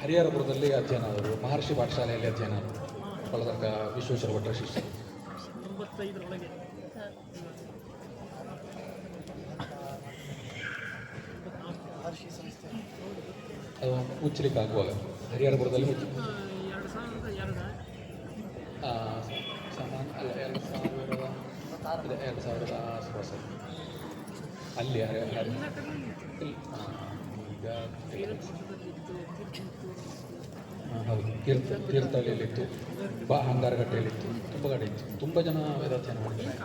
ಹರಿಹರಪುರದಲ್ಲಿ ಅಧ್ಯಯನ ಆದರು ಮಹರ್ಷಿ ಪಾಠಶಾಲೆಯಲ್ಲಿ ಅಧ್ಯಯನ ಆದರು ಬಳದರ್ಗ ವಿಶ್ವೇಶ್ವರ ಭಟ್ರ ಶಿಷ್ಯ ಅದು ಮುಚ್ಚಲಿಕ್ಕೆ ಆಗುವಾಗ ಹರಿಹರಪುರದಲ್ಲಿ ಮುಚ್ಚಿ ಸಮಾನ ಅಲ್ಲ ಎರಡು ಸಾವಿರದ ಎರಡು ಸಾವಿರದ ಅಲ್ಲಿ ಹರಿ ಹೌದು ತೀರ್ಥ, ತೀರ್ಥಹಳ್ಳಿಯಲ್ಲಿತ್ತು. ಬಾ ಹಂಗಾರಗಟ್ಟೆಯಲ್ಲಿತ್ತು ತುಂಬ ಕಡೆ ಇತ್ತು. ತುಂಬ ಜನ ವೇದಾಧ್ಯಯನ ಮಾಡಿದ್ದಾರೆ.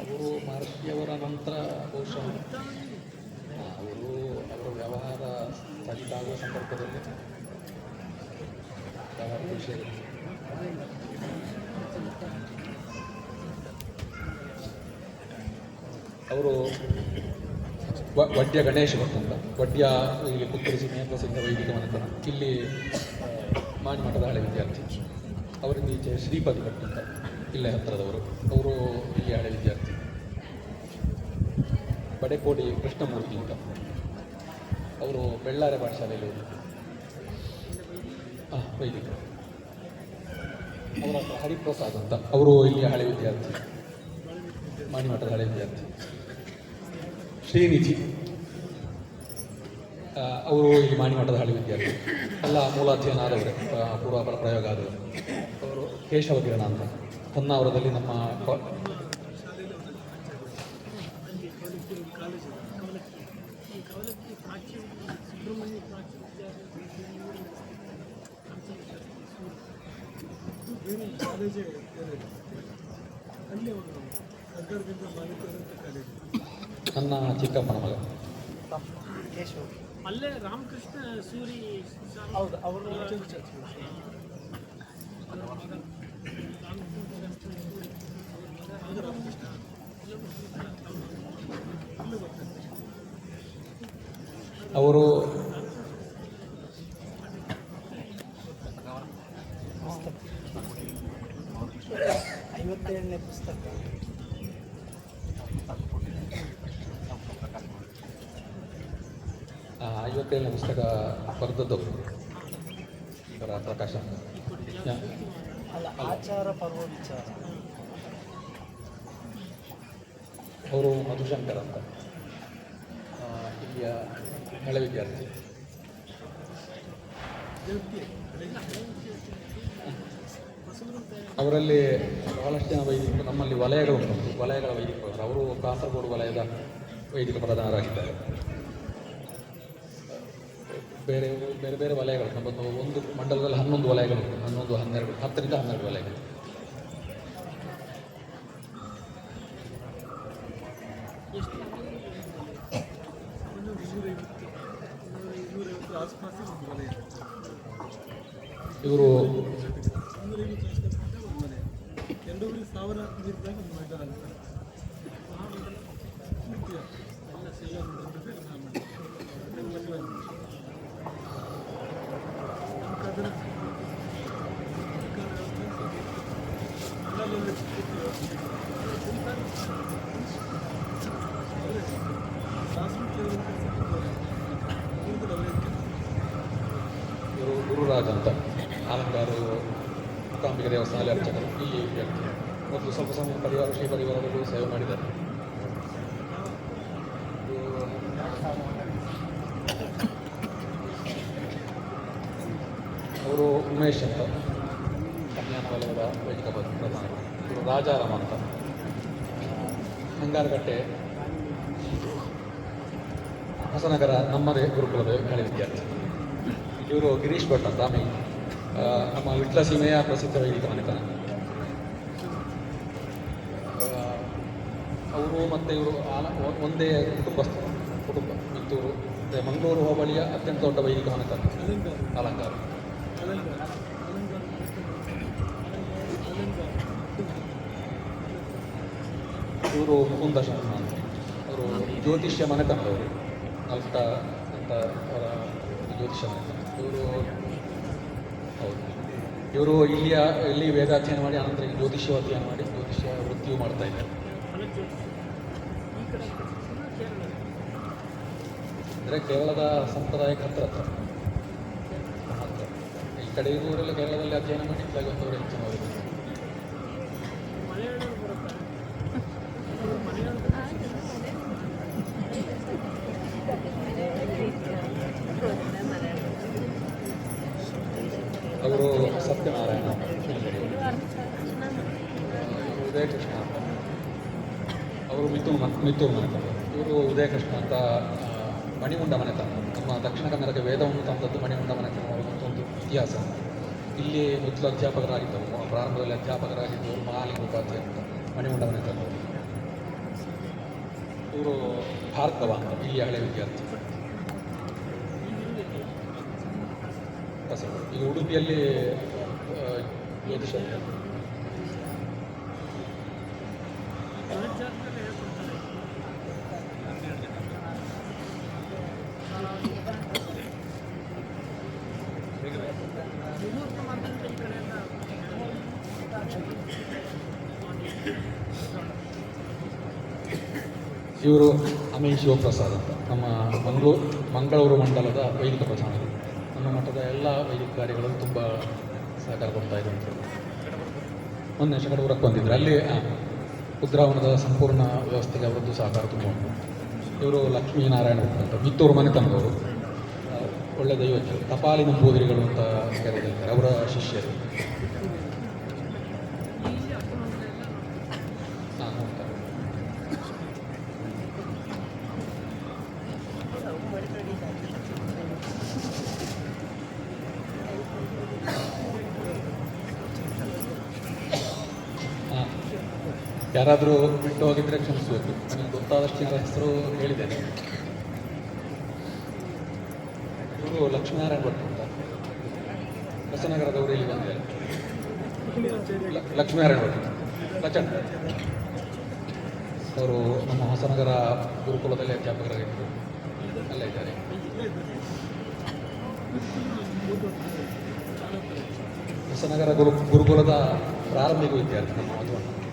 ಅವರು ಮಹರ್ಷಿಯವರ ನಂತರ ಬಹುಶಃ ಅವರು ಅವರ ವ್ಯವಹಾರ ಸ್ಥಗಿತ ಆಗುವ ಸಂದರ್ಭದಲ್ಲಿ ವ್ಯವಹಾರ ಅವರು ವಡ್ಯ ಗಣೇಶ ಭಟ್ ಅಂತ ವಡ್ಯ ಇಲ್ಲಿ ಸಿಂಹ ಪ್ರಸಿದ್ಧ ವೈದಿಕ ಮನೆತನ. ಇಲ್ಲಿ ಮಾಣಿ ಮಠದ ಹಳೆ ವಿದ್ಯಾರ್ಥಿ. ಅವರಿಂದ ಈಚೆ ಶ್ರೀಪತಿ ಭಟ್ ಅಂತ ಇಲ್ಲೇ ಹತ್ತಿರದವರು. ಅವರು ಇಲ್ಲಿ ಹಳೆ ವಿದ್ಯಾರ್ಥಿ. ಬಡೆಕೋಡಿ ಕೃಷ್ಣಮೂರ್ತಿ ಅಂತ. ಅವರು ಬೆಳ್ಳಾರೆ ಪಾಠಶಾಲೆಯಲ್ಲಿ ಓದಿದ್ದು ಹಾಂ ವೈದಿಕ. ಅವರ ಹರಿಪ್ರಸಾದ್ ಅಂತ. ಅವರು ಇಲ್ಲಿ ಹಳೆ ವಿದ್ಯಾರ್ಥಿ. ಮಾಣಿಮಠದ ಹಳೆ ವಿದ್ಯಾರ್ಥಿ. ಶ್ರೀನಿಧಿ ಅವರು ಇಲ್ಲಿ ಮಾಣಿಮಠದ ಹಳ್ಳಿ ವಿದ್ಯಾರ್ಥಿ. ಎಲ್ಲ ಮೂಲಾಧ್ಯಯನ ಆದವರು ಪೂರ್ವಾಪರ ಪ್ರಯೋಗ ಆದವರು ಅವರು ಕೇಶವ ಕಿರಣ ಅಂತ. ಹೊನ್ನಾವರದಲ್ಲಿ ನಮ್ಮ ಕಾಲೇಜೇ ಅಲ್ಲಿ ಸರ್ಕಾರದಿಂದ ಮಾನ್ಯತೆ ಕಾಲೇಜು. ನನ್ನ ಚಿಕ್ಕಪ್ಪನ ಮಗ. ಕೇಶವ್ ಅಲ್ಲೇ ರಾಮಕೃಷ್ಣ ಸೂರಿ ಹೌದು ಅವರು ಚರ್ಚ್ ಅವರ ಐವತ್ತೇಳನೇ ಪುಸ್ತಕ. ಐವತ್ತೇಳನೇ ಪುಸ್ತಕ ಬರೆದದ್ದು. ಇವರ ಪ್ರಕಾಶ. ಆಚಾರ ಪರ್ವ ವಿಚಾರ. ಅವರು ಮಧುಶಂಕರ್ ಅಂತ. ಇಲ್ಲಿಯ ಹಳೆ ವಿದ್ಯಾರ್ಥಿ. ಅವರಲ್ಲಿ ಬಹಳಷ್ಟು ಜನ ವೈದಿಕರು ನಮ್ಮಲ್ಲಿ ವಲಯಗಳು ವಲಯಗಳ ವೈದಿಕರು. ಅವರು ಕಾಸರಗೋಡು ವಲಯದ ವೈದಿಕ ಪ್ರಧಾನರಾಗಿದ್ದಾರೆ. ಬೇರೆ ಬೇರೆ ಬೇರೆ ವಲಯಗಳು ನಮ್ಮದು ಒಂದು ಮಂಡಲದಲ್ಲಿ ಹನ್ನೊಂದು ವಲಯಗಳು, ಹನ್ನೊಂದು, ಹನ್ನೆರಡು, ಹತ್ತರಿಂದ ಹನ್ನೆರಡು ವಲಯಗಳು. ಎಷ್ಟು ಇವರು ಗುರುರಾಜ್ ಅಂತ. ಆಲಂಗಾರು ಕಾಂಬಿಕ ದೇವಸ್ಥಾನದಲ್ಲಿ ಅರ್ಚಕರು. ಇಲ್ಲಿ ವಿದ್ಯಾರ್ಥಿ ಮೊದಲು ಸ್ವಲ್ಪ ಸಮಯ ಪರಿವಾರ, ಶ್ರೀ ಪರಿವಾರದಲ್ಲೂ ಸೇವೆ ಮಾಡಿದ್ದಾರೆ ಅವರು ಉಮೇಶ್ ಅಂತ. ಕಲ್ಯಾಣ ವಲಯದ ವೈದಿಕ ಪ್ರಧಾನ ಇವರು ರಾಜಾರಾಮ ಅಂತ. ಹಂಗಾರಗಟ್ಟೆ ಹೊಸನಗರ ನಮ್ಮದೇ ಗುರುಕುಲದ ಹಳೆ ವಿದ್ಯಾರ್ಥಿ. ಇವರು ಗಿರೀಶ್ ಭಟ್ ಅಂತ ಆಮೇಲೆ ಆ, ನಮ್ಮ ವಿಟ್ಲ ಸೀಮೆಯ ಪ್ರಸಿದ್ಧ ವೈದಿಕ ಮನೆತನ. ಅವರು ಮತ್ತು ಇವರು ಆಲ ಒಂದೇ ಕುಟುಂಬಸ್ಥ ಕುಟುಂಬ. ಮತ್ತು ಮತ್ತೆ ಮಂಗಳೂರು ಹೋಬಳಿಯ ಅತ್ಯಂತ ದೊಡ್ಡ ವೈದಿಕ ಮನೆತನ. ಅಲಂಕಾರ ಅಲಂಕಾರ ಇವರು ಮುಕುಂದ ಶರ್ಮಾ ಅಂತ. ಅವರು ಜ್ಯೋತಿಷ್ಯ ಮನೆತನದವರು. ತಂದವರು ಅಂತ ಅವರ ಜ್ಯೋತಿಷ್ಯ ಮನೆ ಇವರು ಹೌದು. ಇವರು ಇಲ್ಲಿಯ, ಇಲ್ಲಿ ವೇದಾಧ್ಯಯನ ಮಾಡಿ, ಆನಂತರ ಜ್ಯೋತಿಷ್ಯ ಅಧ್ಯಯನ ಮಾಡಿ, ಜ್ಯೋತಿಷ್ಯ ವೃತ್ತಿಯು ಮಾಡ್ತಾ ಇದ್ದಾರೆ. ಈ ಅಂದರೆ ಕೇರಳದ ಸಂಪ್ರದಾಯಕ್ಕೆ ಹತ್ರ ಹತ್ರ. ಕಡೆ ಊರೆಲ್ಲ ಕೇರಳದಲ್ಲಿ ಅಧ್ಯಯನ ಮಾಡಿ ಬಂದವರು ಹೆಚ್ಚಿನವರು. ಅವರು ಮಿಥುನ್ ಮ- ಮಿತ್ತೂರು ಮನೆತನ ಇವರು ಉದಯ ಕೃಷ್ಣ ಅಂತ ಮಣಿಮುಂಡ ಮನೆತನ ನಮ್ಮ ದಕ್ಷಿಣ ಕನ್ನಡಕ್ಕೆ ವೇದವನ್ನು ತಂದದ್ದು ಮಣಿಮುಂಡ ಮತ್ತೊಂದು ಒಂದು ಇತಿಹಾಸ. ಇಲ್ಲಿ ಮೊದಲು ಅಧ್ಯಾಪಕರಾಗಿದ್ದರು ಮೊ- ಪ್ರಾರಂಭದಲ್ಲಿ ಅಧ್ಯಾಪಕರಾಗಿದ್ದವರು ಮಹಾಲಿಂಗ ಉಪಾಧ್ಯಾಯ ಅಂತ ಮಣಿಮುಂಡ ಮನೆತನವರು ಇವರು ಅಂತ ಇಲ್ಲಿ ಹಳೆ ವಿದ್ಯಾರ್ಥಿ. ಈ ಉಡುಪಿಯಲ್ಲಿ ಜ್ಯೋತಿಷ್ಯ ಜ್ಯೋತಿಷ ಇವರು ಅಮೀನ್ ಶಿವಪ್ರಸಾದ್ ಅಂತ. ನಮ್ಮ ಮಂಗಳೂರು ಮಂಗಳೂರು ಮಂಡಲದ ವೈದಿಕ ಪ್ರಧಾನರು. ನಮ್ಮ ಮಠದ ಎಲ್ಲ ವೈದಿಕ ಕಾರ್ಯಗಳು ತುಂಬ ಸಹಕಾರ ಕೊಡ್ತಾ ಅಂತ ಮೊನ್ನೆ ಶಕಡೂರಕ್ಕೆ ಬಂದಿದ್ದರು ಅಲ್ಲಿ ಉದ್ರಾವಣದ ಸಂಪೂರ್ಣ ವ್ಯವಸ್ಥೆಗೆ ಅವರದ್ದು ಸಹಕಾರ ತುಂಬ ಉಂಟು. ಇವರು ಲಕ್ಷ್ಮೀನಾರಾಯಣ ಅಂತ, ಮಿತ್ತೂರು ಮನೆತನದವರು. ತಂದವರು ಒಳ್ಳೆ ದೈವಜ್ಞರು. ತಪಾಲಿ ನಂಬೂದಿರಿಗಳು ಅಂತ ಕರೆದಿದ್ದಾರೆ. ಅವರ ಶಿಷ್ಯರು ಇಲ್ಲಿ ಅಪ್ಪನವ್ರನ್ನೆಲ್ಲ ಹಾಂ ನೋಡ್ತಾರೆ ಹಾಂ ಯಾರಾದರೂ ಬಿಟ್ಟು ಹೋಗಿದ್ರೆ ಕ್ಷಮಿಸಬೇಕು. ನನಗೆ ಗೊತ್ತಾದಷ್ಟು ಜನರ ಹೆಸರು ಹೇಳಿದ್ದೇನೆ. ಇವರು ಲಕ್ಷ್ಮೀನಾರಾಯಣ ಭಟ್ ಅಂತ. ಹೊಸನಗರದವರು ಇಲ್ಲಿ ಬಂದಿದ್ದಾರೆ. ಲಕ್ಷ್ಮೀನಾರಾಯಣ ಭಟ್. ಲಚನ್ ಅವರು ನಮ್ಮ ಹೊಸನಗರ ಗುರುಕುಲದಲ್ಲಿ ಅಧ್ಯಾಪಕರಾಗಿದ್ದರು ಅಲ್ಲೇ ಇದ್ದಾರೆ. ಹೊಸನಗರ ಗುರು ಗುರುಕುಲದ ಪ್ರಾರಂಭಿಕ ವಿದ್ಯಾರ್ಥಿ ನಮ್ಮ ಮಧುವಣ್ಣ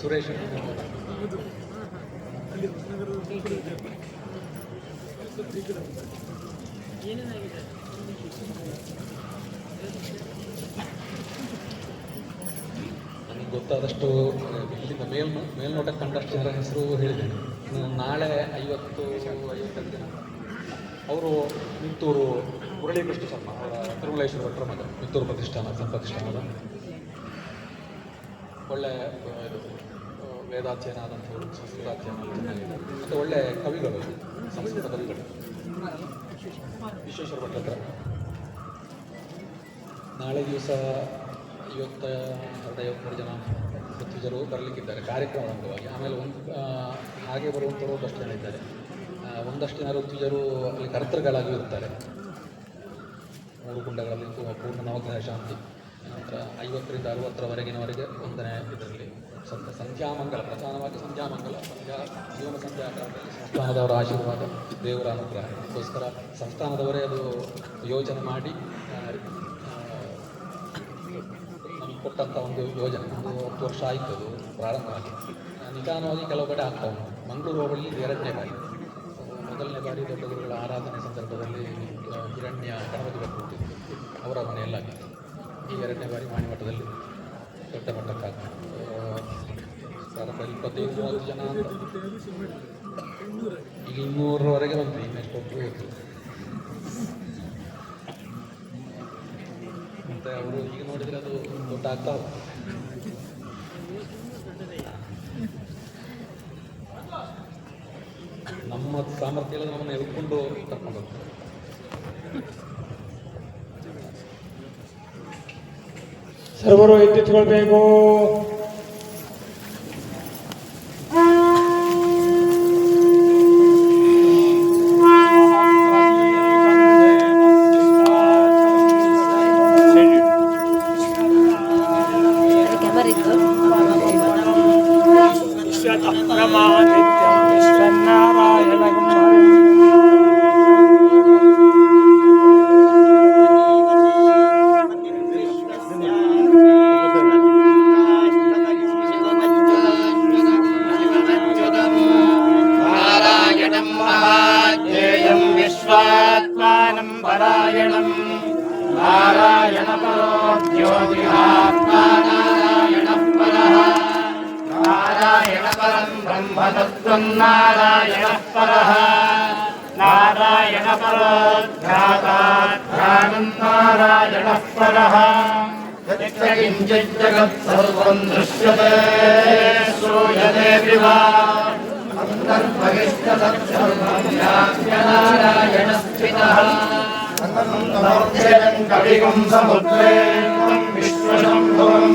ಸುರೇಶ್ ನನಗೆ ಗೊತ್ತಾದಷ್ಟು ಇಲ್ಲಿಂದ ಮೇಲ್ ಮೇಲ್ನೋಟಕ್ಕೆ ಕಂಡಷ್ಟು ಜನರ ಹೆಸರು ಹೇಳಿದ್ದೇನೆ. ನಾಳೆ ಐವತ್ತು ಐವತ್ತೆರಡು ಜನ ಅವರು ಮಿತ್ತೂರು ಮುರಳೀಕೃಷ್ಣ ಶರ್ಮ ಅವರ ತಿರುಮಲೇಶ್ವರ ಭಟ್ರ ಮಗ, ಮಿತ್ತೂರು ಪ್ರತಿಷ್ಠಾನ ಪ್ರತಿಷ್ಠಾನದ ಒಳ್ಳೆ ಇದು ವೇದಾಧ್ಯಯನ ಆದಂಥವ್ರು ಸಂಸ್ಕೃತಾಧ್ಯಯನ ಮತ್ತು ಒಳ್ಳೆ ಕವಿಗಳು ಸಂಸ್ಕೃತ ಕವಿಗಳು ವಿಶ್ವೇಶ್ವರ ಭಟ್ಟತ್ರ ನಾಳೆ ದಿವಸ ಐವತ್ತ ಎರಡು ಐವತ್ತ್ಮೂರು ಜನ ಪೃಥ್ವಿಜರು ಬರಲಿಕ್ಕಿದ್ದಾರೆ ಕಾರ್ಯಕ್ರಮದ ಅಂಗವಾಗಿ. ಆಮೇಲೆ ಒಂದು ಹಾಗೆ ಬರುವಂಥವ್ರು ಒಂದಷ್ಟು ಜನ ಇದ್ದಾರೆ. ಒಂದಷ್ಟು ಜನ ಋತ್ವಿಜರು ಅಲ್ಲಿ ಕರ್ತೃಗಳಾಗಿ ಇರ್ತಾರೆ. ಮೂರು ಕುಂಡಗಳಲ್ಲಿ ಪೂರ್ಣ ನವಗ್ರಹ ಶಾಂತಿ. ನಂತರ ಐವತ್ತರಿಂದ ಅರವತ್ತರವರೆಗಿನವರೆಗೆ ಒಂದನೇ ಇದರಲ್ಲಿ ಸಂತ ಸಂಧ್ಯಾಮಂಗಲ ಪ್ರಧಾನವಾಗಿ ಸಂಧ್ಯಾಮಂಗಲ ಸಂಧ್ಯಾ ಜೀವನ ಸಂಧ್ಯಾ ಸಂಸ್ಥಾನದವರ ಆಶೀರ್ವಾದ ದೇವರ ಅನುಗ್ರಹ. ಅದಕ್ಕೋಸ್ಕರ ಸಂಸ್ಥಾನದವರೇ ಅದು ಯೋಜನೆ ಮಾಡಿ ನಮಗೆ ಕೊಟ್ಟಂಥ ಒಂದು ಯೋಜನೆ. ಒಂದು ಹತ್ತು ವರ್ಷ ಆಯಿತು ಅದು ಪ್ರಾರಂಭ ಆಗಿ. ಆ, ನಿಧಾನವಾಗಿ ಕೆಲವು ಕಡೆ ಆಗ್ತಾ ಉಂಟು. ಮಂಗಳೂರು ಹೋಬಳಿ ಎರಡನೇ ಬಾರಿ. ಮೊದಲನೇ ಬಾರಿ ದೊಡ್ಡ ಗುರುಗಳ ಆರಾಧನೆ ಸಂದರ್ಭದಲ್ಲಿ ಹಿರಣ್ಯ ಗಣಪತಿ ಹುಟ್ಟಿದ್ರು ಅವರ ಮನೆಯಲ್ಲಾಗಿತ್ತು. ಈ ಎರಡನೇ ಬಾರಿ ಮಾಣಿಮಠದಲ್ಲಿ ದೊಡ್ಡ ಮಟ್ಟಕ್ಕಾಗ. ಪ್ರಾರಂಭ ಇಪ್ಪತ್ತೈದು ಮೂವತ್ತು ಜನ ಈಗ ಇನ್ನೂರವರೆಗೆ ಬಂದ್ವಿ ಇನ್ನೆಷ್ಟು ಕೊಟ್ಟು ಗೊತ್ತಿಲ್ಲ ಮತ್ತೆ ಅವರು ಈಗ ನೋಡಿದರೆ ಅದು ದೊಡ್ಡ ಆಗ್ತಾ ನಮ್ಮ ಸಾಮರ್ಥ್ಯ ನಮ್ಮನ್ನು ಎಳ್ಕೊಂಡು ಕರ್ಕೊಂಡು ಹೋಗ್ತಾರೆ. ಸರ್ವರು ಎತ್ತಿತ್ಕೊಳ್ಬೇಕು Brahma Nitya Krishna నారాయణ పరో జ్యోతిరాత్మా నారాయణ పర నారాయణ పరం బ్రహ్మతత్వం నారాయణ జగత్సర్వం దృశ్యతే నారాయణ స్థిత కవిగం సముద్రే విశ్వశంభవం